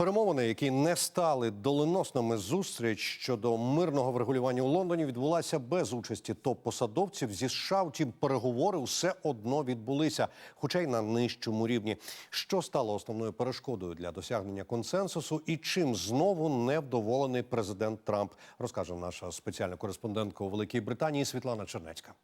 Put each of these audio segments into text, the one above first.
Перемовини, які не стали доленосними зустріч щодо мирного врегулювання у Лондоні, відбулася без участі топ-посадовців зі США. Втім, переговори все одно відбулися, хоча й на нижчому рівні. Що стало основною перешкодою для досягнення консенсусу, і чим знову невдоволений президент Трамп, розкаже наша спеціальна кореспондентка у Великій Британії Світлана Чернецька.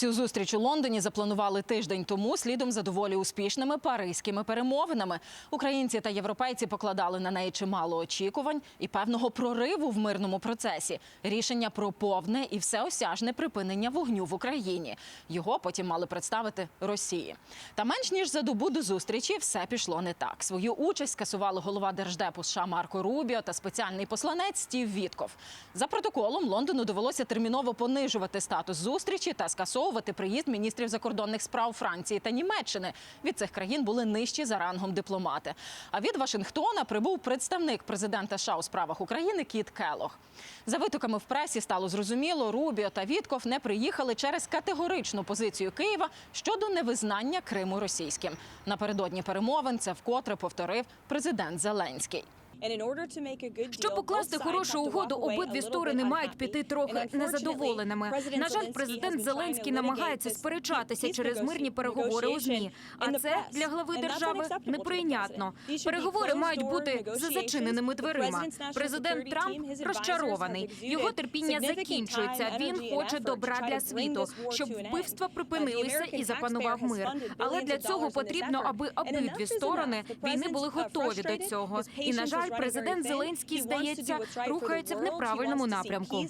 Цю зустріч у Лондоні запланували тиждень тому слідом за доволі успішними паризькими перемовинами. Українці та європейці покладали на неї чимало очікувань і певного прориву в мирному процесі. Рішення про повне і всеосяжне припинення вогню в Україні. Його потім мали представити Росії. Та менш ніж за добу до зустрічі все пішло не так. Свою участь скасували голова держдепу США Марко Рубіо та спеціальний посланець Стів Вітков. За протоколом Лондону довелося терміново понижувати статус зустрічі та скасовувати приїзд міністрів закордонних справ Франції та Німеччини. Від цих країн були нижчі за рангом дипломати. А від Вашингтона прибув представник президента США у справах України Кіт Келох. За витоками в пресі стало зрозуміло, Рубіо та Вітков не приїхали через категоричну позицію Києва щодо невизнання Криму російським. Напередодні перемовин це вкотре повторив президент Зеленський. Щоб покласти хорошу угоду, обидві сторони мають піти трохи незадоволеними. На жаль, президент Зеленський намагається сперечатися через мирні переговори у змі. А це для глави держави неприйнятно. Переговори мають бути за зачиненими дверима. Президент Трамп розчарований. Його терпіння закінчується. Він хоче добра для світу, щоб вбивства припинилися і запанував мир. Але для цього потрібно, аби обидві сторони війни були готові до цього. І на жаль, президент Зеленський здається рухається в неправильному напрямку.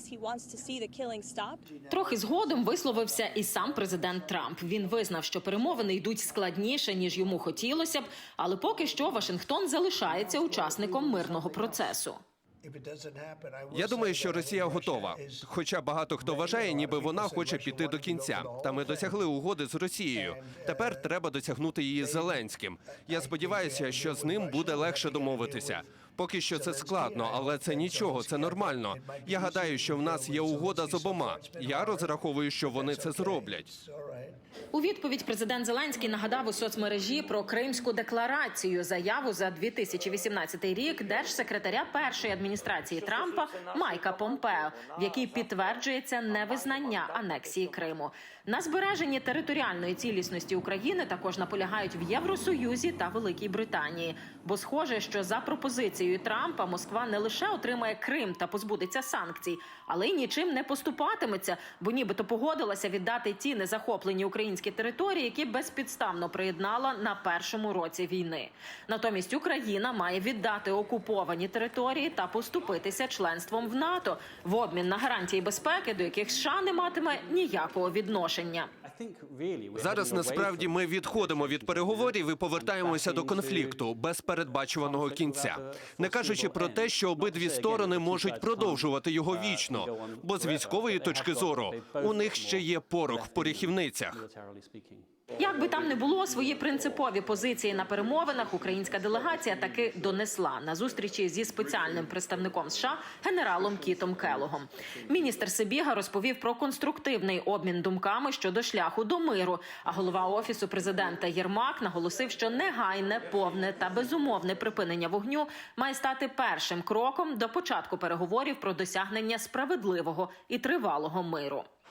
Трохи згодом висловився і сам президент Трамп. Він визнав, що перемовини йдуть складніше ніж йому хотілося б, але поки що Вашингтон залишається учасником мирного процесу. Я думаю, що Росія готова. Хоча багато хто вважає, ніби вона хоче піти до кінця. Та ми досягли угоди з Росією. Тепер треба досягнути її з Зеленським. Я сподіваюся, що з ним буде легше домовитися. Поки що це складно, але це нічого, це нормально. Я гадаю, що в нас є угода з обома. Я розраховую, що вони це зроблять. У відповідь президент Зеленський нагадав у соцмережі про Кримську декларацію, заяву за 2018 рік держсекретаря першої адміністрації Трампа Майка Помпео, в якій підтверджується невизнання анексії Криму. На збереженні територіальної цілісності України також наполягають в Євросоюзі та Великій Британії. Бо схоже, що за пропозицією Трампа Москва не лише отримає Крим та позбудеться санкцій, але й нічим не поступатиметься, бо нібито погодилася віддати ті незахоплені українські території, які безпідставно приєднала на першому році війни. Натомість Україна має віддати окуповані території та поступитися членством в НАТО в обмін на гарантії безпеки, до яких США не матиме ніякого відношення. Зараз насправді ми відходимо від переговорів і повертаємося до конфлікту без передбачуваного кінця, не кажучи про те, що обидві сторони можуть продовжувати його вічно, бо з військової точки зору у них ще є порох в порохівницях. Як би там не було, свої принципові позиції на перемовинах українська делегація таки донесла на зустрічі зі спеціальним представником США генералом Кітом Келогом. Міністр Сибіга розповів про конструктивний обмін думками щодо шляху до миру. А голова офісу президента Єрмак наголосив, що негайне, повне та безумовне припинення вогню має стати першим кроком до початку переговорів про досягнення справедливого і тривалого миру.